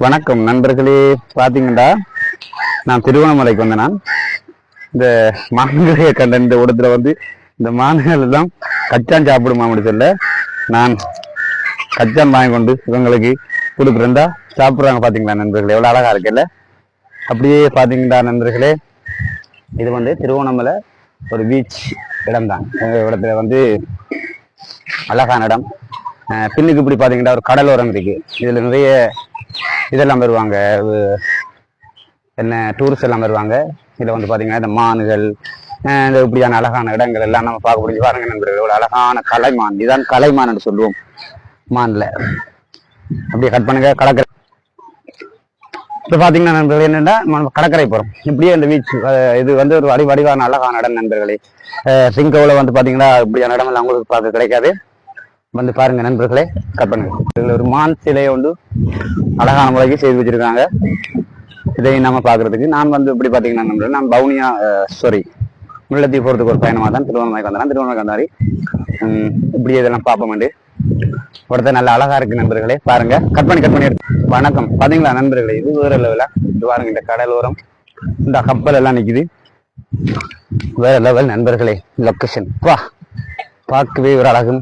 வணக்கம் நண்பர்களே பாத்தீங்கடா நான் திருவண்ணாமலைக்கு வந்தேன் நான். இந்த மான்களையை கண்ட இந்த இடத்துல வந்து இந்த மான்கள் எல்லாம் கச்சான் சாப்பிடுமான்னு சொல்ல நான் கச்சான் வாங்கி கொண்டு இவங்களுக்கு கொடுக்குறேன் சாப்பிட்றாங்க பாத்தீங்களா நண்பர்களே? எவ்வளவு அழகா இருக்குல்ல அப்படியே பாத்தீங்களா நண்பர்களே இது வந்து திருவண்ணாமலை ஒரு பீச் இடம் தான் இடத்துல வந்து அழகான இடம். பின்னுக்கு இப்படி பார்த்தீங்கன்னா ஒரு கடலோரம் இருக்கு. இதுல நிறைய இதெல்லாம் வருவாங்க. என்ன டூரிஸ்ட் எல்லாம் வருவாங்க. இதுல வந்து பாத்தீங்கன்னா இந்த மான்கள் அஹ் இந்த இப்படியான அழகான இடங்கள் எல்லாம் நம்ம பார்க்க முடியும். பாருங்க நண்பர்கள் ஒரு அழகான கலைமான். இதுதான் கலைமான் என்று சொல்லுவோம். மான்ல. அப்படியே கட் பண்ணுங்க. கடற்கரை. இப்போ பார்த்தீங்கன்னா நண்பர்கள் என்னன்னா நம்ம கடற்கரை போகிறோம் இப்படியே இந்த பீச் இது வந்து ஒரு வடி வடிவான அழகான இடம் நண்பர்களே. சிங்கோவில் வந்து பார்த்தீங்கன்னா இப்படியான இடமெல்லாம் உங்களுக்கு பார்க்க கிடைக்காது. வந்து பாருங்க நண்பர்களே கட் பண்ணுங்க ஒரு மான் சிலையை வந்து அழகான முறைக்கு செய்து வச்சிருக்காங்க. இதை நம்ம பார்க்கறதுக்கு நான் வந்து இப்படி பார்த்தீங்கன்னா நண்பர்கள் நான் பவுனியா சாரி முள்ளத்தி போகிறதுக்கு ஒரு பயணமாக தான் திருவண்ணாமலைக்கு வந்தேன். திருவண்ணாமலைக்கு வந்தாரி இப்படி இதெல்லாம் பார்ப்போம் ஒருத்தர் நல்ல அழகா இருக்கு நண்பர்களே பாருங்க. கட் பண்ணி கட் பண்ணி எடுத்து. வணக்கம். பாத்தீங்களா நண்பர்களே இது வேற லெவல இது பாருங்க இந்த கடலோரம். இந்த கப்பல் எல்லாம் நிக்குது. வேற லெவல் நண்பர்களே லொகேஷன் வா பார்க்கவே ஒரு அழகும்.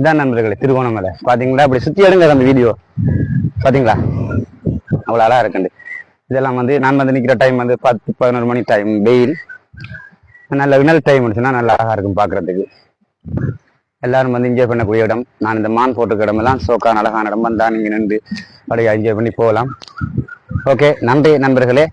இதான் நண்பர்களே திருகோணமலை. பாத்தீங்களா? அப்படி சுத்தி எடுங்க அந்த வீடியோ பாத்தீங்களா? அவ்வளவு அழகா இருக்குண்டு. இதெல்லாம் வந்து நான் வந்து நிக்கிற டைம் வந்து பத்து பதினோரு மணி டைம் வெயில். நல்ல வினல் டைம் இருந்துச்சுன்னா நல்லா அழகா இருக்கும் பாக்குறதுக்கு. எல்லாரும் வந்து என்ஜாய் பண்ணக்கூடிய இடம். நான் இந்த மான் போட்டுக்க இடமெல்லாம் சோக்கான அழகான இடம். வந்தா நீங்க நின்று அப்படியே என்ஜாய் பண்ணி போகலாம். ஓகே நன்றி நண்பர்களே.